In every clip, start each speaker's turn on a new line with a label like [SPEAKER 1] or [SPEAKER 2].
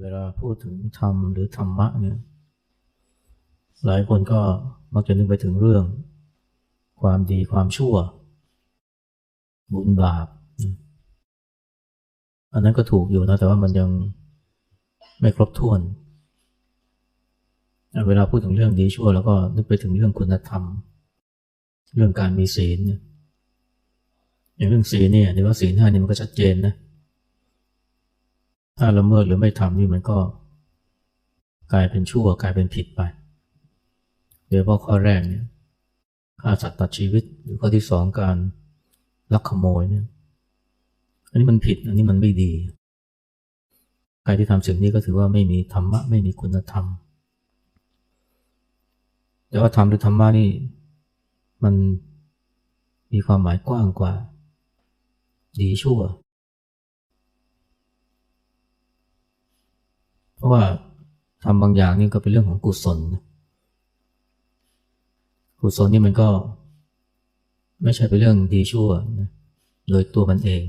[SPEAKER 1] เวลาพูดถึงธรรมหรือธรรมะเนี่ย หลายคนก็มักจะนึกไปถึงเรื่อง ความดีความชั่ว บุญบาป อันนั้นก็ถูกอยู่นะ แต่ว่ามันยังไม่ครบถ้วน เวลาพูดถึงเรื่องดีชั่ว แล้วก็นึกไปถึงเรื่องคุณธรรม เรื่องการมีศีลเนี่ยอย่างเรื่องศีลเนี่ยหรือว่าศีลห้านี่มันก็ชัดเจนนะ ถ้าละเมิดหรือไม่ทำนี่มันก็ กลายเป็นชั่วกลายเป็นผิดไปโดยเฉพาะข้อแรกเนี่ยฆ่าสัตว์ตัดชีวิต หรือข้อที่สองการลักขโมยเนี่ย อันนี้มันผิด อันนี้มันไม่ดี ใครที่ทำสิ่งนี้ก็ถือว่าไม่มีธรรมะไม่มีคุณธรรม แต่ว่าธรรมหรือธรรมะนี่มันมีความหมายกว้างกว่า ดีชั่ว เพราะว่าทำบางอย่างนี่ก็เป็นเรื่องของกุศล กุศลนี่มันก็ ไม่ใช่เป็นเรื่องดีชั่วนะโดยตัวมันเอง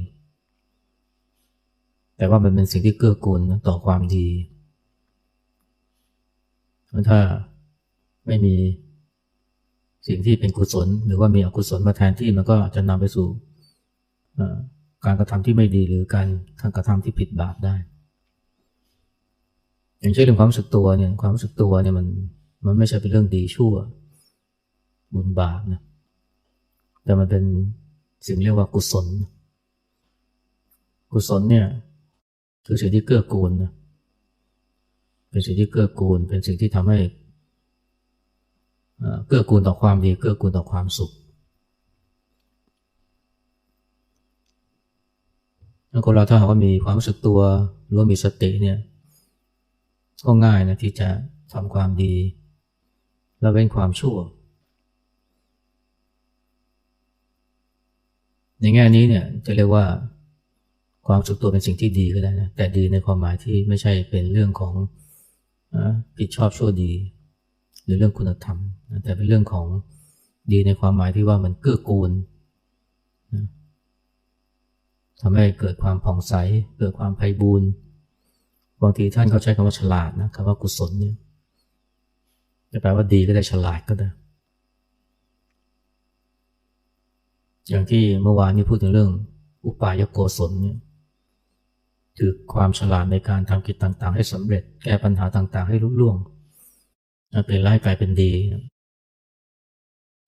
[SPEAKER 1] แต่ว่ามันเป็นสิ่งที่เกื้อกูลต่อความดี ถ้าไม่มีสิ่งที่เป็นกุศล หรือว่ามีอกุศลมาแทนที่มันก็จะนำไปสู่การกระทำที่ไม่ดีหรือการการกระทำที่ผิดบาปได้ อย่างเช่นเรื่องความรู้สึกตัวเนี่ยความรู้สึกตัวเนี่ยมันมันไม่ใช่เป็นเรื่องดีชั่ว บุญบาปนะแต่มันเป็นสิ่งเรียกว่ากุศล กุศลเนี่ยคือสิ่งที่เกื้อกูลนะเป็นสิ่งที่เกื้อกูล เป็นสิ่งที่ทำให้เกื้อกูลต่อความดีเกื้อกูลต่อความสุขแล้วคนเราถ้าหากว่ามีความรู้สึกตัวหรือว่ามีสติเนี่ย ก็ง่ายนะที่จะทำความดี และเว้นความชั่ว ในแง่นี้เนี่ยจะเรียกว่าความสุขตัวเป็นสิ่งที่ดีก็ได้นะแต่ดีในความหมายที่ไม่ใช่เป็นเรื่องของผิดชอบชั่วดี หรือเรื่องคุณธรรม แต่เป็นเรื่องของดีในความหมายที่ว่ามันเกื้อกูลทำให้เกิดความผ่องใส เกิดความไพบูรณ์ บางทีท่านเขาใช้คำว่าฉลาดนะคำว่ากุศลเนี่ยจะแปลว่าดีก็ได้ฉลาดก็ได้ อย่างที่เมื่อวานนี้พูดถึงเรื่อง อุปายโกศลเนี่ยคือความฉลาดในการทำกิจต่างๆ ให้สำเร็จ แก้ปัญหาต่างๆ ให้รุ่ล่วงเป็นร้ายกลายเป็นดี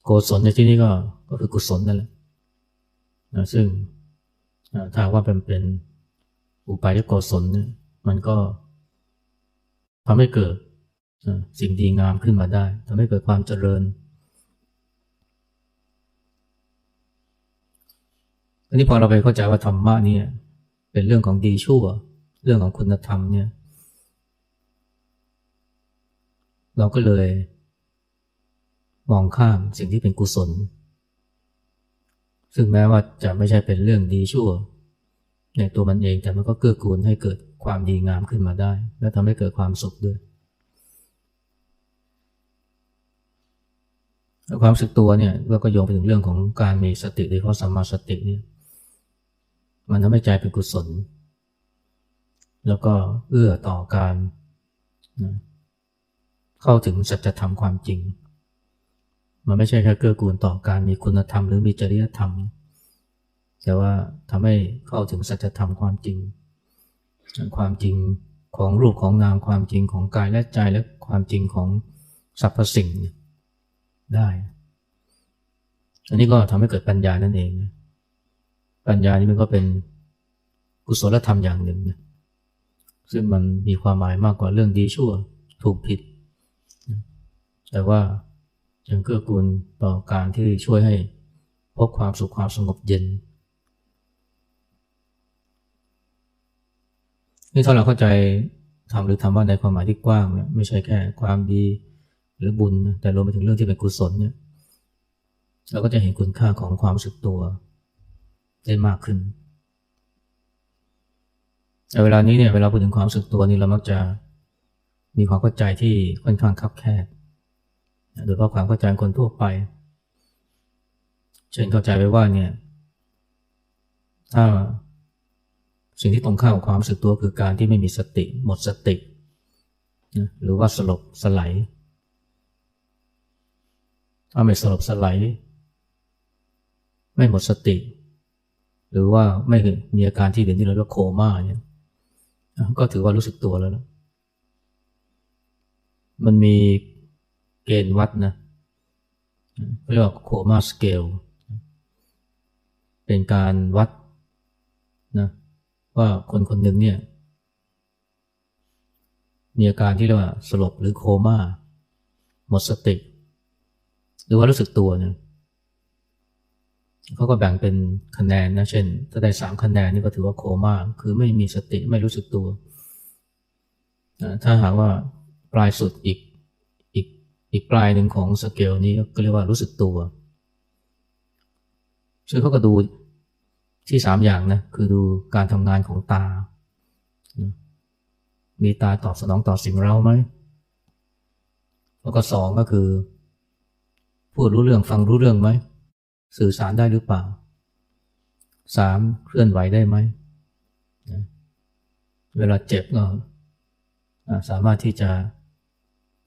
[SPEAKER 1] โกศลในที่นี้ก็ก็คือกุศลนั่นแหละนะซึ่งถ้าว่าเป็นเป็นอุปายโกศลเนี่ย มันก็ทำให้เกิดสิ่งดีงามขึ้นมาได้ทำให้เกิดความเจริญอันนี้พอเราไปเข้าใจว่าธรรมะเนี่ยเป็นเรื่องของดีชั่ว เรื่องของคุณธรรมเนี่ย เราก็เลย มองข้ามสิ่งที่เป็นกุศล ซึ่งแม้ว่าจะไม่ใช่เป็นเรื่องดีชั่ว ในตัวมันเองแต่มันก็เกื้อกูลให้เกิดความดีงามขึ้นมาได้ และทำให้เกิดความสุขด้วยความสึกตัวเนี่ยก็โยงไปถึงเรื่องของการมีสติโดยเฉพาะสัมมาสติเนี่ยมันทำให้ใจเป็นกุศล แล้วก็เอื้อต่อการนะเข้าถึงสัจธรรมความจริง มันไม่ใช่แค่เกื้อกูลต่อการมีคุณธรรมหรือมีจริยธรรม แต่ว่าทำให้เข้าถึงสัจธรรมความจริง ความจริงของรูปของนามความจริงของกายและใจและความจริงของสรรพสิ่งได้ อันนี้ก็ทำให้เกิดปัญญานั่นเอง ปัญญานี่มันก็เป็นกุศลธรรมอย่างหนึ่งนะซึ่งมันมีความหมายมากกว่าเรื่องดีชั่วถูกผิด แต่ว่ายังเกื้อกูลต่อการที่ช่วยให้พบความสุขความสงบเย็น นี่ถ้าเราเข้าใจทำหรือทำว่าในความหมายที่กว้างเนี่ยไม่ใช่แค่ความดีหรือบุญ แต่รวมไปถึงเรื่องที่เป็นกุศลเนี่ยเราก็จะเห็นคุณค่าของความสึกตัวได้มากขึ้น แต่เวลานี้เนี่ยเวลาพูดถึงความสึกตัวนี่เรามักจะมีความเข้าใจที่ค่อนข้างคับแคบโดยเฉพาะความเข้าใจคนทั่วไป เช่นเข้าใจไว้ว่าเนี่ยถ้า สิ่งที่ตรงข้ามกับความรู้สึกตัวคือการที่ไม่มีสติ หมดสตินะหรือว่าสลบสไลายถ้าไม่สลบสไลายไม่หมดสติ หรือว่าไม่มีอาการที่เรียนที่เราเรียกว่าโคม่าเนี่ยก็ถือว่ารู้สึกตัวแล้วนะมันมีเกณฑ์วัดนะเรียกว่าโคม่าสเกลเป็นการวัด ว่าคนคนหนึ่งเนี่ยมีอาการที่เรียกว่าสลบหรือโคม่าหมดสติ หรือว่ารู้สึกตัวเนี่ยเขาก็แบ่งเป็นคะแนนนะเช่น ถ้าได้สามคะแนนนี่ก็ถือว่าโคม่าคือไม่มีสติไม่รู้สึกตัว ถ้าหากว่าปลายสุดอีกอีกอีกปลายหนึ่งของสเกลนี้ก็เรียกว่ารู้สึกตัวซึ่งเขาก็ดู ที่สามอย่างนะคือดูการทำงานของตา มีตาตอบสนองต่อสิ่งเราไหมแล้วก็สองก็คือ พูดรู้เรื่องฟังรู้เรื่องไหม สื่อสารได้หรือเปล่าสามเคลื่อนไหวได้ไหม เวลาเจ็บก็สามารถที่จะ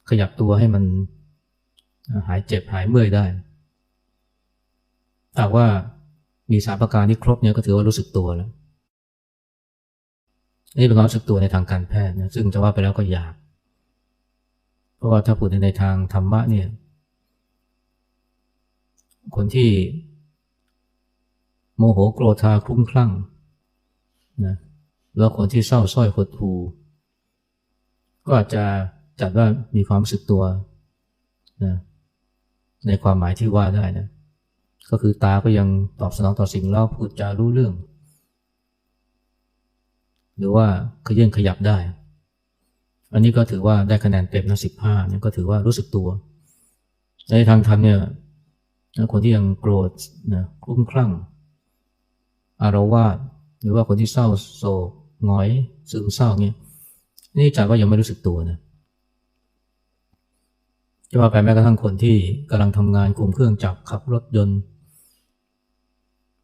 [SPEAKER 1] ขยับตัวให้มันหายเจ็บหายเมื่อยได้แต่ว่า มีสามประการที่ครบเนี่ยก็ถือว่ารู้สึกตัวแล้วนี่เป็นความรู้สึกตัวในทางการแพทย์นะซึ่งจะว่าไปแล้วก็ยาก เพราะว่าถ้าพูดในทางธรรมะเนี่ย คนที่โมโหโกรธาคลุ้มคลั่งนะแล้วคนที่เศร้าส้อยหดหูก็อาจจะจัดว่ามีความรู้สึกตัวนะในความหมายที่ว่าได้นะ ก็คือตาก็ยังตอบสนองต่อสิ่งเล่าพูดจารู้เรื่อง หรือว่าขยื่นขยับได้ อันนี้ก็ถือว่าได้คะแนนเต็มนะสิบห้านี่ก็ถือว่ารู้สึกตัว ในทางธรรมเนี่ยคนที่ยังโกรธนะคลุ้มคลั่ง อารวาสหรือว่าคนที่เศร้าโศกหงอยซึมเศร้าเนี่ยนี่จัดว่ายังไม่รู้สึกตัวนะจะว่าไปแม้กระทั่งคนที่กำลังทำงานกลุ่มเครื่องจักรขับรถยนต์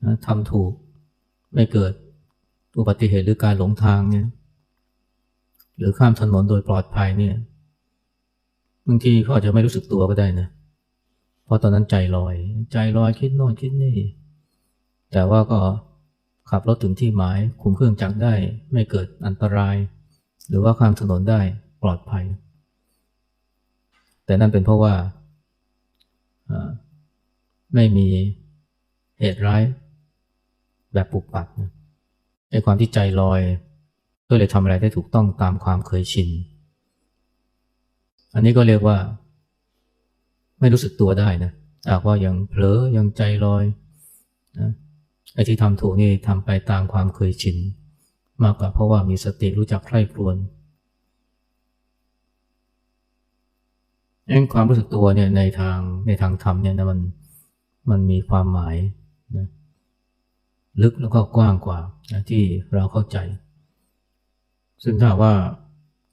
[SPEAKER 1] นะทำถูกไม่เกิดอุบัติเหตุหรือการหลงทางเนี่ยหรือข้ามถนนโดยปลอดภัยเนี่ยบางทีเขาอาจจะไม่รู้สึกตัวก็ได้นะเพราะตอนนั้นใจลอย ใจลอยคิดโน่นคิดนี่ แต่ว่าก็ขับรถถึงที่หมายคุมเครื่องจักรได้ไม่เกิดอันตราย หรือว่าข้ามถนนได้ปลอดภัย แต่นั่นเป็นเพราะว่าไม่มีเหตุร้าย แบบปุบปับนะไอ้ความที่ใจลอยก็เลยทำอะไรได้ถูกต้องตามความเคยชิน อันนี้ก็เรียกว่า ไม่รู้สึกตัวได้นะหากว่ายังเผลอยังใจลอยนะไอ้ที่ทำถูกนี่ทำไปตามความเคยชิน มากกว่าเพราะว่ามีสติรู้จักใคร่ครวญเองความรู้สึกตัวเนี่ยในทางในทางธรรมเนี่ยนะมันมันมีความหมายนะ ลึกแล้วก็กว้างกว่าที่เราเข้าใจ ซึ่งถ้าว่า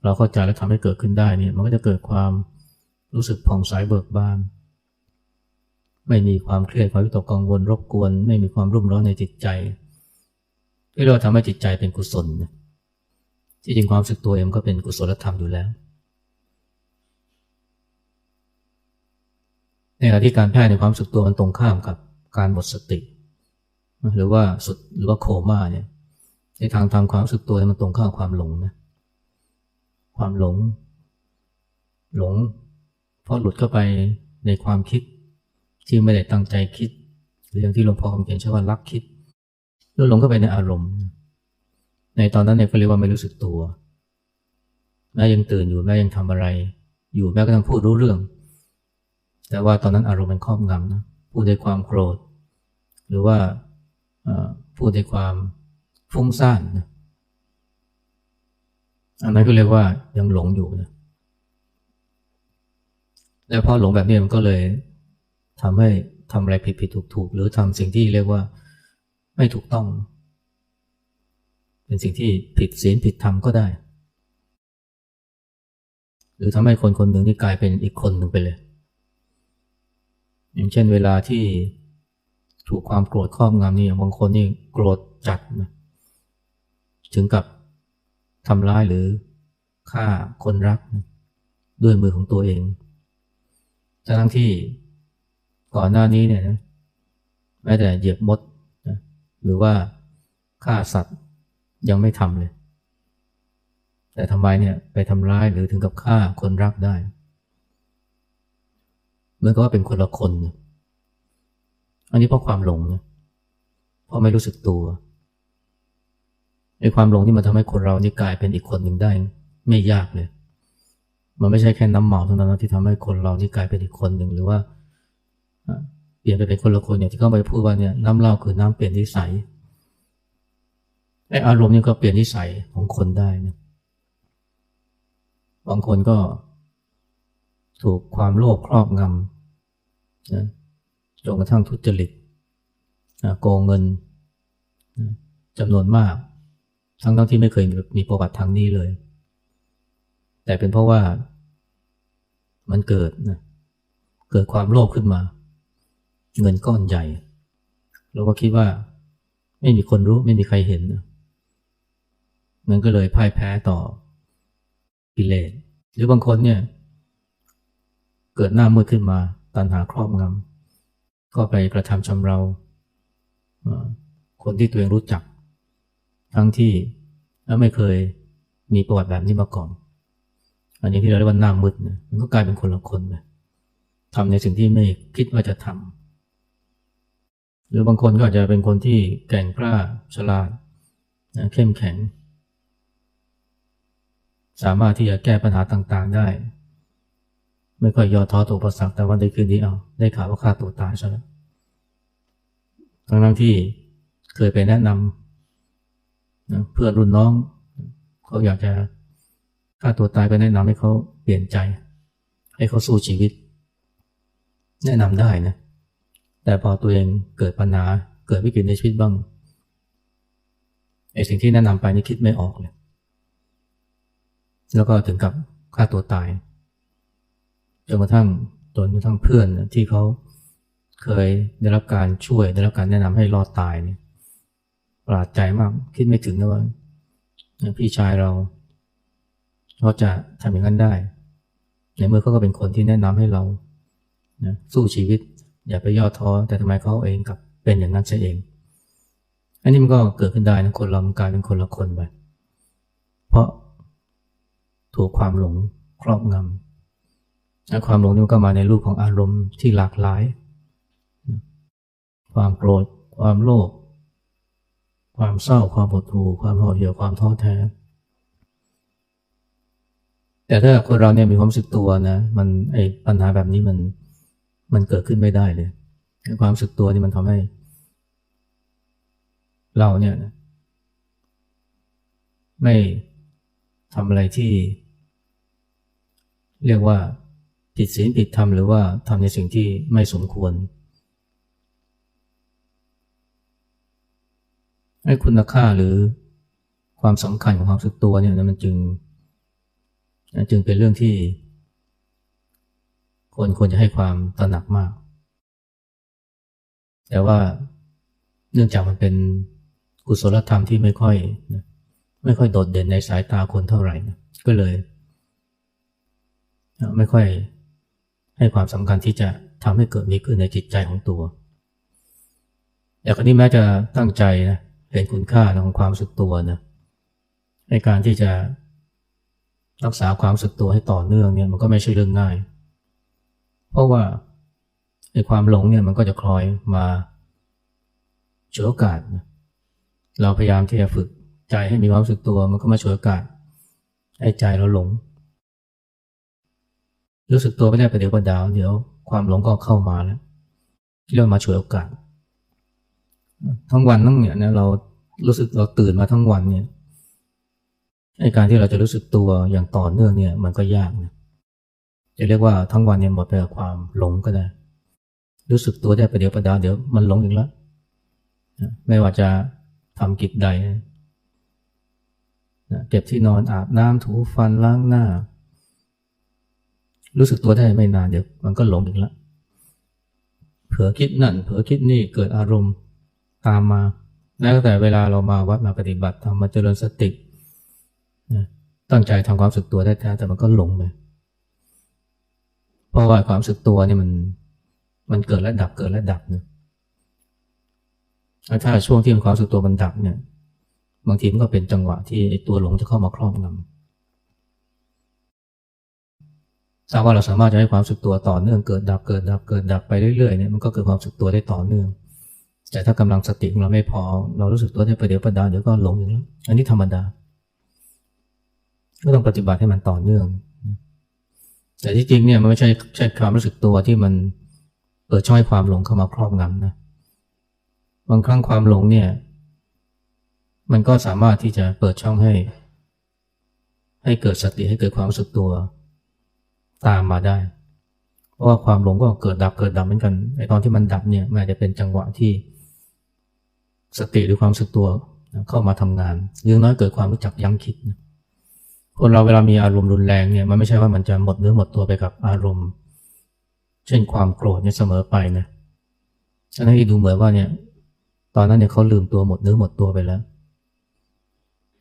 [SPEAKER 1] เราเข้าใจและทำให้เกิดขึ้นได้เนี่ยมันก็จะเกิดความรู้สึกผ่องใสเบิกบาน ไม่มีความเครียดความวิตกกังวลรบกวน ไม่มีความรุ่มร้อนในจิตใจที่เราทำให้จิตใจเป็นกุศลที่จริงความสึกตัวเองก็เป็นกุศลธรรมอยู่แล้ว ในขณะที่การแพทย์ในความสึกตัวมันตรงข้ามกับการหมดสติ หรือว่าสุดหรือว่าโคม่าเนี่ยในทางทำความรู้สึกตัวมันตรงข้ามความหลงนะความหลง หลงเพราะหลุดเข้าไปในความคิด ที่ไม่ได้ตั้งใจคิด หรืออย่างที่หลวงพ่อคำเขียนใช้ว่ารักคิดแล้วหลงเข้าไปในอารมณ์ ในตอนนั้นเนี่ยก็เรียกว่าไม่รู้สึกตัวแม้ยังตื่นอยู่แม้ยังทำอะไร อยู่แม้กระทั่งพูดรู้เรื่อง แต่ว่าตอนนั้นอารมณ์มันครอบงำนะพูดด้วยความโกรธ หรือว่า พูดในความฟุ้งซ่านนะอันนั้นก็เรียกว่ายังหลงอยู่นะแล้วพอหลงแบบนี้มันก็เลยทำให้ทำอะไรผิดผิดถูกถูกหรือทำสิ่งที่เรียกว่าไม่ถูกต้อง เป็นสิ่งที่ผิดศีลผิดธรรมก็ได้ หรือทำให้คนคนหนึ่งที่กลายเป็นอีกคนหนึ่งไปเลย อย่างเช่นเวลาที่ ถูกความโกรธครอบงำนี่บางคนนี่โกรธจัดนะถึงกับทำร้ายหรือฆ่าคนรักนะด้วยมือของตัวเองทั้งที่ก่อนหน้านี้เนี่ยนะแม้แต่เหยียบมดนะหรือว่าฆ่าสัตว์ยังไม่ทำเลย แต่ทำไมเนี่ยไปทำร้ายหรือถึงกับฆ่าคนรักได้เหมือนกับว่าเป็นคนละคนนะ อันนี้เพราะความหลงนะเพราะไม่รู้สึกตัวในความหลงที่มันทำให้คนเรานี่กลายเป็นอีกคนหนึ่งได้ ไม่ยากเลย มันไม่ใช่แค่น้ำเมาเท่านั้นนะที่ทำให้คนเรานี่กลายเป็นอีกคนหนึ่งหรือว่าเปลี่ยนไปเป็นคนละคนอย่างที่เขาไปพูดว่าเนี่ยน้ำเหล้าคือน้ำเปลี่ยนนิสัยไออารมณ์นี่ก็เปลี่ยนนิสัยของคนได้นะบางคนก็ถูกความโลภครอบงำนะ จนกระทั่งทุจริตโกงเงินจำนวนมาก ทั้งทั้งที่ไม่เคยมีประวัติทางนี้เลย แต่เป็นเพราะว่ามันเกิดนะเกิดความโลภขึ้นมา เงินก้อนใหญ่ เราก็คิดว่าไม่มีคนรู้ไม่มีใครเห็นนะมันก็เลยพ่ายแพ้ต่อกิเลสหรือบางคนเนี่ย เกิดหน้ามืดขึ้นมาตัณหาครอบงำ ก็ไปกระทำชำเรา คนที่ตัวเองรู้จัก ทั้งที่ไม่เคยมีประวัติแบบนี้มาก่อน อันนี้ที่เราเรียกว่าหน้ามืดมันก็กลายเป็นคนละคนไปทำในสิ่งที่ไม่คิดว่าจะทำหรือบางคนก็อาจจะเป็นคนที่แก่งกล้าฉลาดเข้มแข็ง สามารถที่จะแก้ปัญหาต่างๆได้ ไม่ค่อยย่อท้อต่ออุปสรรคแต่วันใดคืนนี้เอาได้ข่าวว่าฆ่าตัวตายใช่ไหมทั้งทั้งที่เคยไปแนะนำนะเพื่อนรุ่นน้อง เขาอยากจะฆ่าตัวตายไปแนะนำให้เขาเปลี่ยนใจ ให้เขาสู้ชีวิต แนะนำได้นะแต่พอตัวเองเกิดปัญหาเกิดวิกฤตในชีวิตบ้างไอ้สิ่งที่แนะนำไปนี่คิดไม่ออกเลย แล้วก็ถึงกับฆ่าตัวตาย จนกระทั่งจนกระทั่งเพื่อนที่เขาเคยได้รับการช่วยได้รับการแนะนำให้รอดตายเนี่ยประหลาดใจมากคิดไม่ถึงนะว่าพี่ชายเราเขาจะทำอย่างนั้นได้ ในเมื่อเขาก็เป็นคนที่แนะนำให้เรานะสู้ชีวิต อย่าไปย่อท้อแต่ทำไมเขาเองกับเป็นอย่างนั้นใช่เอง อันนี้มันก็เกิดขึ้นได้นะคนเรากลายเป็นคนละคนไปเพราะถูกความหลงครอบงำ ความหลงนี่ก็มาในรูปของอารมณ์ที่หลากหลาย ความโกรธ ความโลภ ความเศร้า ความหดหู่ ความห่อเหี่ยว ความท้อแท้ แต่ถ้าคนเราเนี่ยมีความสึกตัวนะ มันไอ้ปัญหาแบบนี้มันมันเกิดขึ้นไม่ได้เลย ความสึกตัวนี่มันทำให้ เราเนี่ยไม่ทำอะไรที่ เรียกว่า ผิดศีลผิดธรรมหรือว่าทำในสิ่งที่ไม่สมควรไอ้คุณค่าหรือความสำคัญของความสึกตัวเนี่ยมันจึงจึงเป็นเรื่องที่คนควรจะให้ความตระหนักมาก แต่ว่าเนื่องจากมันเป็นกุศลธรรมที่ไม่ค่อย ไม่ค่อยโดดเด่นในสายตาคนเท่าไหร่นะก็เลย ไม่ค่อย ให้ความสำคัญที่จะทำให้เกิดมีขึ้นในจิตใจของตัวแต่คนนี้แม้จะตั้งใจนะเห็นคุณค่าของความสึกตัวนะในการที่จะรักษาความสึกตัวให้ต่อเนื่องเนี่ยมันก็ไม่ใช่เรื่องง่าย เพราะว่าในความหลงเนี่ยมันก็จะคลอยมาฉวยโอกาสนะเราพยายามที่จะฝึกใจให้มีความสึกตัว มันก็มาฉวยโอกาสให้ใจเราหลง รู้สึกตัวไม่ได้ไปเดี๋ยวก็ดาว เดี๋ยวความหลงก็เข้ามาแล้วที่เรามาฉวยโอกาส ทั้งวันทั้งเนี่ยนะเรารู้สึกเราตื่นมาทั้งวันเนี่ยในการที่เราจะรู้สึกตัวอย่างต่อเนื่องเนี่ย มันก็ยากนะจะเรียกว่าทั้งวันเนี่ยหมดไปกับความหลงก็ได้ รู้สึกตัวได้ประเดี๋ยวประดาวเดี๋ยวมันหลงอีกแล้วไม่ว่าจะทำกิจใดเก็บที่นอนอาบน้ำถูฟันล้างหน้า รู้สึกตัวได้ไม่นานเดี๋ยวมันก็หลงอีกล้วเผลอคิดนั่นเผลอคิดนี่เกิดอารมณ์ตามมาแม้แต่เวลาเรามาวัดมาปฏิบัติทำมาเจริญสติตั้งใจทำความสึกตัวได้แท้แต่มันก็หลงไปเพราะว่าความสึกตัวเนี่ยมันมันเกิดและดับเกิดและดับเนะถ้าช่วงที่ความสึกตัวมันดับเนี่ย บางทีมันก็เป็นจังหวะที่ตัวหลงจะเข้ามาครอบงำ ถ้าว่าเราสามารถจะให้ความสึกตัวต่อเนื่องเกิดดับเกิดดับเกิดดับไปเรื่อยๆเนี่ยมันก็เกิดความสึกตัวได้ต่อเนื่อง แต่ถ้ากำลังสติของเราไม่พอ เรารู้สึกตัวได้ประเดี๋ยวประดาเดี๋ยวก็หลงอย่างนี้อันนี้ธรรมดาก็ต้องปฏิบัติให้มันต่อเนื่อง แต่ที่จริงเนี่ยมันไม่ใช่ใช่ความรู้สึกตัวที่มันเปิดช่องให้ความหลงเข้ามาครอบงำนะบางครั้งความหลงเนี่ย มันก็สามารถที่จะเปิดช่องให้ ให้เกิดสติให้เกิดความรู้สึกตัว ตามมาได้ เพราะว่าความหลงก็เกิดดับเกิดดับเหมือนกันไอตอนที่มันดับเนี่ยมันอาจจะเป็นจังหวะที่ สติหรือความสึกตัวเข้ามาทำงานหรือน้อยเกิดความรู้จักยั้งคิดนะคนเราเวลามีอารมณ์รุนแรงเนี่ยมันไม่ใช่ว่ามันจะหมดเนื้อหมดตัวไปกับอารมณ์ เช่นความโกรธเนี่ยเสมอไปนะฉะนั้นดูเหมือนว่าเนี่ยตอนนั้นเนี่ยเขาลืมตัวหมดเนื้อหมดตัวไปแล้ว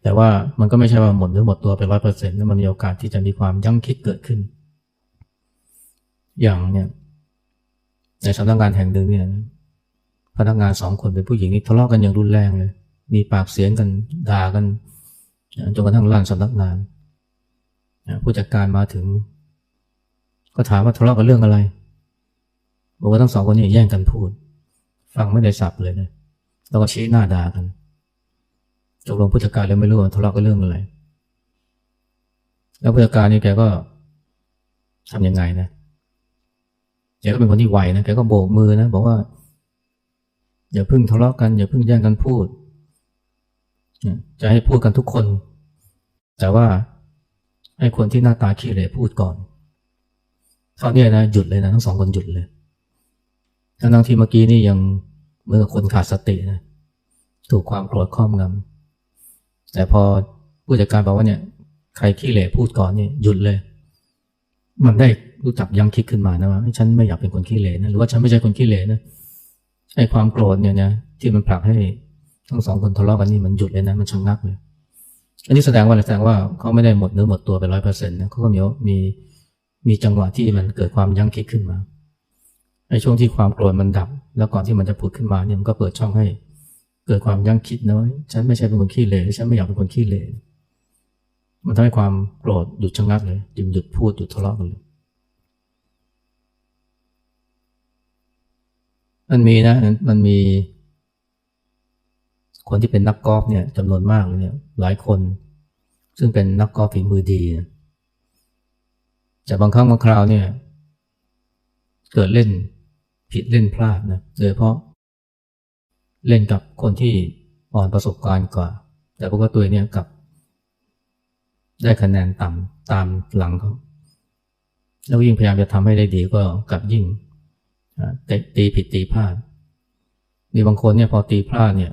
[SPEAKER 1] แต่ว่ามันก็ไม่ใช่ว่าหมดเนื้อหมดตัวไปร้อยเปอร์เซ็นต์มันมีโอกาสที่จะมีความยั้งคิดเกิดขึ้น อย่างเนี่ยในสำนักงานแห่งหนึ่งเนี่ยพนักงานสองคนเป็นผู้หญิงนี่ทะเลาะกันอย่างรุนแรงเลย มีปากเสียงกันด่ากันจนกระทั่งลั่นสำนักงานผู้จัดการมาถึง ก็ถามว่าทะเลาะกันเรื่องอะไรบอกว่าทั้งสองคนนี้แย่งกันพูด ฟังไม่ได้สับเลยนะแล้วก็ชี้หน้าด่ากันจกลงผู้จัดการเลยไม่รู้ว่าทะเลาะกันเรื่องอะไร แล้วผู้จัดการนี่แกก็ทำยังไงนะ แกก็เป็นคนที่ไวนะแกก็โบกมือนะบอกว่า อย่าพึ่งทะเลาะกัน อย่าพึ่งแย่งกันพูดจะให้พูดกันทุกคน แต่ว่าให้คนที่หน้าตาขี้เหร่พูดก่อนเขานี่ยนะหยุดเลยนะทั้งสองคนหยุดเลยทั้งทั้งที่เมื่อกี้นี่ยังเมื่อคนขาดสตินะถูกความโกรธครอบงำแต่พอผู้จัดการบอกว่าเนี่ย ใครขี้เหร่พูดก่อนเนี่ยหยุดเลย มันได้ รู้จักยังคิดขึ้นมานะว่าฉันไม่อยากเป็นคนขี้เหร่นะหรือว่าฉันไม่ใช่คนขี้เหร่นะไอ้ความโกรธเนี่ยนะที่มันผลักให้ทั้งสองคนทะเลาะกันนี่มันหยุดเลยนะมันชะงงักเลย อันนี้แสดงว่าอะไรแสดงว่าเขาไม่ได้หมดเนื้อหมดตัวไปร้อยเปอร์เซ็นต์นะเขาก็มีมีมีจังหวะที่มันเกิดความยั้งคิดขึ้นมาในช่วงที่ความโกรธมันดับ แล้วก่อนที่มันจะผุดขึ้นมาเนี่ยมันก็เปิดช่องให้ เกิดความยั้งคิดน้อยฉันไม่ใช่เป็นคนขี้เหร่ฉันไม่อยากเป็นคนขี้เหร่มันทำให้ความโกรธหยุดชะงักเลยจึงหยุดพูดหยุดทะเลาะกันเลย มันมีนะ มันมี คนที่เป็นนักกอล์ฟเนี่ยจำนวนมากเลยเนี่ย หลายคน ซึ่งเป็นนักกอล์ฟฝีมือดีนะแต่บางครั้งบางคราวเนี่ย เกิดเล่นผิดเล่นพลาดนะโดยเพราะ เล่นกับคนที่อ่อนประสบการณ์กว่า แต่พวกตัวเนี่ยกับ ได้คะแนนต่ำตามหลังเขาแล้วยิ่งพยายามจะทำให้ได้ดีก็กลับยิ่ง ตีผิดตีพลาดมีบางคนเนี่ยพอตีพลาดเนี่ย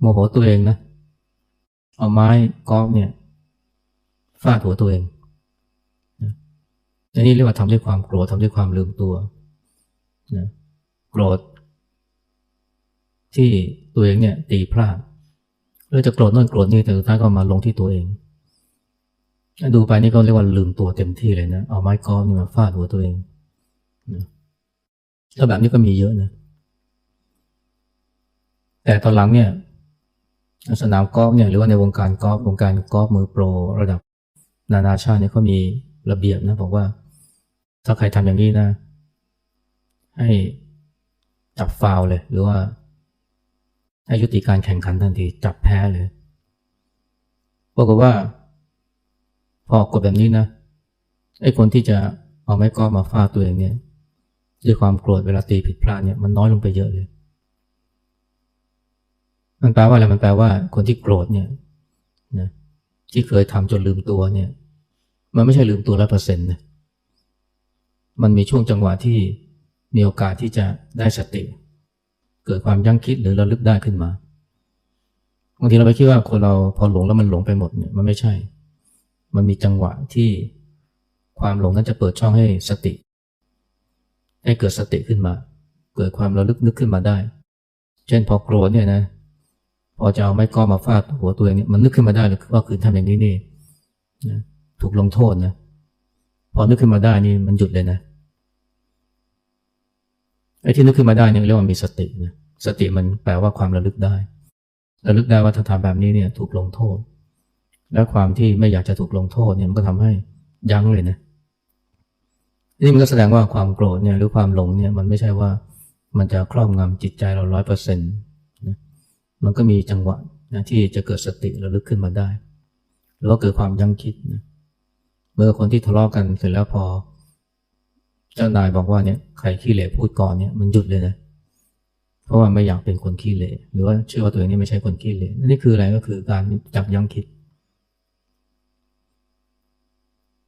[SPEAKER 1] โมโหตัวเองนะ เอาไม้กอล์ฟเนี่ยฟาดหัวตัวเองอันนี้เรียกว่าทำด้วยความโกรธทำด้วยความลืมตัวนะโกรธที่ตัวเองเนี่ยตีพลาดเรื่อจะโกรธนั่นโกรธนี่แต่สุดท้ายก็มาลงที่ตัวเอง ดูไปนี่ก็เรียกว่าลืมตัวเต็มที่เลยนะ เอาไม้กอล์ฟนี่มาฟาดหัวตัวเองนะ แล้วแบบนี้ก็มีเยอะนะ แต่ตอนหลังเนี่ยสนามกอล์ฟเนี่ยหรือว่าในวงการกอล์ฟวงการกอล์ฟมือโปร ระดับนานาชาติเนี่ยเขามีระเบียบนะบอกว่า ถ้าใครทำอย่างนี้นะ ให้จับฟาวเลย หรือว่า ให้ยุติการแข่งขันทันที จับแพ้เลยบอกว่า พอกดแบบนี้นะไอ้คนที่จะเอาไม้กอล์ฟมาฟาดตัวเองเนี่ย ด้วยความโกรธเวลาตีผิดพลาดเนี่ยมันน้อยลงไปเยอะเลย มันแปลว่าอะไรมันแปลว่าคนที่โกรธเนี่ยนะที่เคยทำจนลืมตัวเนี่ย มันไม่ใช่ลืมตัวร้อยเปอร์เซ็นต์นะมันมีช่วงจังหวะที่มีโอกาสที่จะได้สติ เกิดความยั้งคิดหรือระลึกได้ขึ้นมาบางทีเราไปคิดว่าคนเราพอหลงแล้วมันหลงไปหมดเนี่ยมันไม่ใช่ มันมีจังหวะที่ความหลงนั้นจะเปิดช่องให้สติ ให้เกิดสติขึ้นมา เกิดความระลึกนึกขึ้นมาได้ เช่นพอโกรธเนี่ยนะพอจะเอาไม้กอมาฟาดหัวตัวเองเนี่ยมันนึกขึ้นมาได้เลยว่าคืนทำอย่างนี้นี่นะถูกลงโทษนะพอนึกขึ้นมาได้นี่มันหยุดเลยนะไอ้ที่นึกขึ้นมาได้เนี่ยเรียกว่ามีสตินะสติมันแปลว่าความระลึกได้ ระลึกได้ว่าถ้าทำแบบนี้เนี่ยถูกลงโทษ และความที่ไม่อยากจะถูกลงโทษเนี่ยมันก็ทำให้ยั้งเลยนะ นี่มันก็แสดงว่าความโกรธเนี่ยหรือความหลงเนี่ยมันไม่ใช่ว่ามันจะครอบงำจิตใจเราร้อยเปอร์เซ็นต์นะมันก็มีจังหวะนะที่จะเกิดสติระลึกขึ้นมาได้ หรือว่าเกิดความยั้งคิดนะเมื่อคนที่ทะเลาะกันเสร็จแล้วพอ เจ้านายบอกว่าเนี่ยใครขี้เหร่พูดก่อนเนี่ยมันหยุดเลยนะเพราะว่าไม่อยากเป็นคนขี้เหร่หรือว่าเชื่อว่าตัวเองนี่ไม่ใช่คนขี้เหร่นี่คืออะไรก็คือการจับยั้งคิด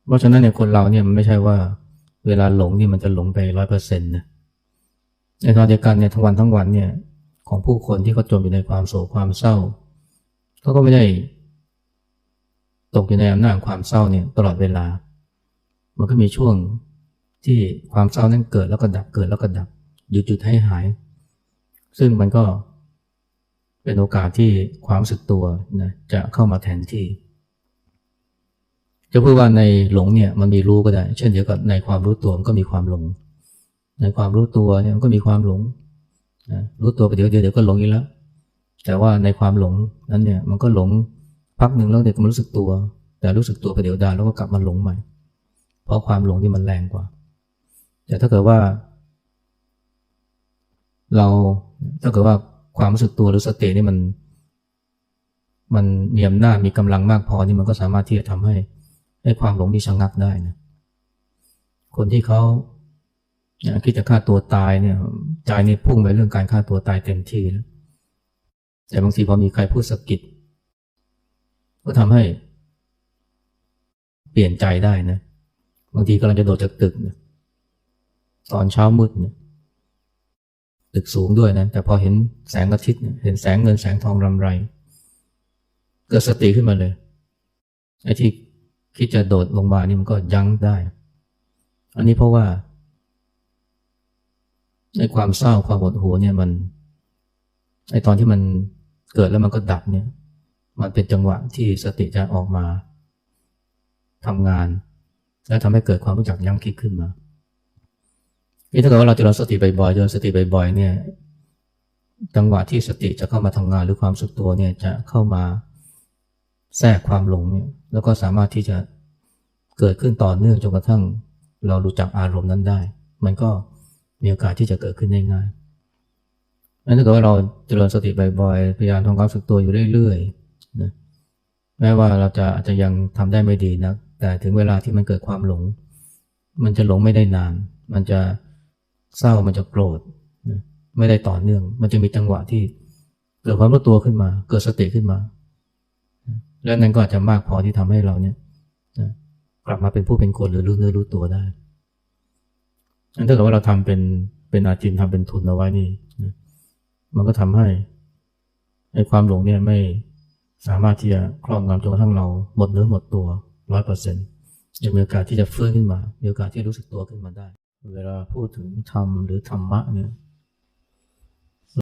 [SPEAKER 1] เพราะฉะนั้นเนี่ยคนเราเนี่ยมันไม่ใช่ว่า เวลาหลงนี่มันจะหลงไปร้อยเปอร์เซ็นต์นะในตอนเดียวกันเนี่ยทั้งวันทั้งวันเนี่ยของผู้คนที่เขาจมอยู่ในความโศกความเศร้าเขาก็ไม่ได้ตกอยู่ในอำนาจความเศร้าเนี่ยตลอดเวลา มันก็มีช่วงที่ความเศร้านั้นเกิดแล้วก็ดับเกิดแล้วก็ดับหยุดหยุดให้หาย ซึ่งมันก็เป็นโอกาสที่ความสึกตัวนะจะเข้ามาแทนที่ จะพูดว่าในหลงเนี่ยมันมีรู้ก็ได้ เช่นเดียวกับในความรู้ตัวมันก็มีความหลง ในความรู้ตัวเนี่ยมันก็มีความหลงนะรู้ตัวไปเดี๋ยวเดี๋ยวก็หลงอีกแล้ว แต่ว่าในความหลงนั้นเนี่ยมันก็หลงพักหนึ่งแล้วเด็กก็รู้สึกตัว แต่รู้สึกตัวไปเดี๋ยวดาแล้วก็กลับมาหลงใหม่ เพราะความหลงที่มันแรงกว่า แต่ถ้าเกิดว่า เราถ้าเกิดว่าความรู้สึกตัวหรือสตินี่มัน มันมีอำนาจมีกำลังมากพอนี่มันก็สามารถที่จะทำให้ ให้ความหลงที่ชะงักได้นะคนที่เขาคิดจะฆ่าตัวตายเนี่ยใจนี่พุ่งไปเรื่องการฆ่าตัวตายเต็มที่แล้วแต่บางทีพอมีใครพูดสะกิดก็ทำให้ เปลี่ยนใจได้นะบางทีกำลังจะโดดจากตึกนะตอนเช้ามืดเนี่ยตึกสูงด้วยนะแต่พอเห็นแสงอาทิตย์เนี่ยเห็นแสงเงินแสงทองรำไร เกิดสติขึ้นมาเลยไอ้ที่ คิดจะโดดลงมานี่มันก็ยั้งได้ อันนี้เพราะว่า ในความเศร้าความหดหู่เนี่ยมันไอตอนที่มันเกิดแล้วมันก็ดับเนี่ย มันเป็นจังหวะที่สติจะออกมาทำงาน และทำให้เกิดความรู้จักยั้งคิดขึ้นมานี่ถ้าเกิดว่าเราเจริญสติบ่อยๆจริญสติบ่อยๆเนี่ย จังหวะที่สติจะเข้ามาทำงานหรือความสุขตัวเนี่ยจะเข้ามา แทรกความหลงเนี่ยแล้วก็สามารถที่จะเกิดขึ้นต่อเนื่องจนกระทั่ง เรารู้จักอารมณ์นั้นได้ มันก็มีโอกาสที่จะเกิดขึ้นได้ง่ายนั้นถ้าเกิดว่าเราเจริญสติบ่อยๆพยายามทำความสุขตัวอยู่เรื่อยๆนะแม้ว่าเราจะอาจจะยังทำได้ไม่ดีนะแต่ถึงเวลาที่มันเกิดความหลง มันจะหลงไม่ได้นาน มันจะเศร้ามันจะโกรธไม่ได้ต่อเนื่อง มันจะมีจังหวะที่เกิดความรู้ตัวขึ้นมา เกิดสติขึ้นมา และนั้นก็อาจจะมากพอที่ทำให้เราเนี่ยกลับมาเป็นผู้เป็นคนหรือรู้เนื้อรู้ตัวได้อันถ้าเกิดว่าเราทำเป็นเป็นอาจินทำเป็นทุนเอาไว้นี่มันก็ทำให้ไอ้ความหลงเนี่ยไม่สามารถที่จะครอบงำจนกระทั่งเราหมดเนื้อหมดตัวร้อยเปอร์เซ็นต์ยังมีโอกาสที่จะฟื้นขึ้นมา มีโอกาสที่รู้สึกตัวขึ้นมาได้ เวลาพูดถึงธรรมหรือธรรมะเนี่ย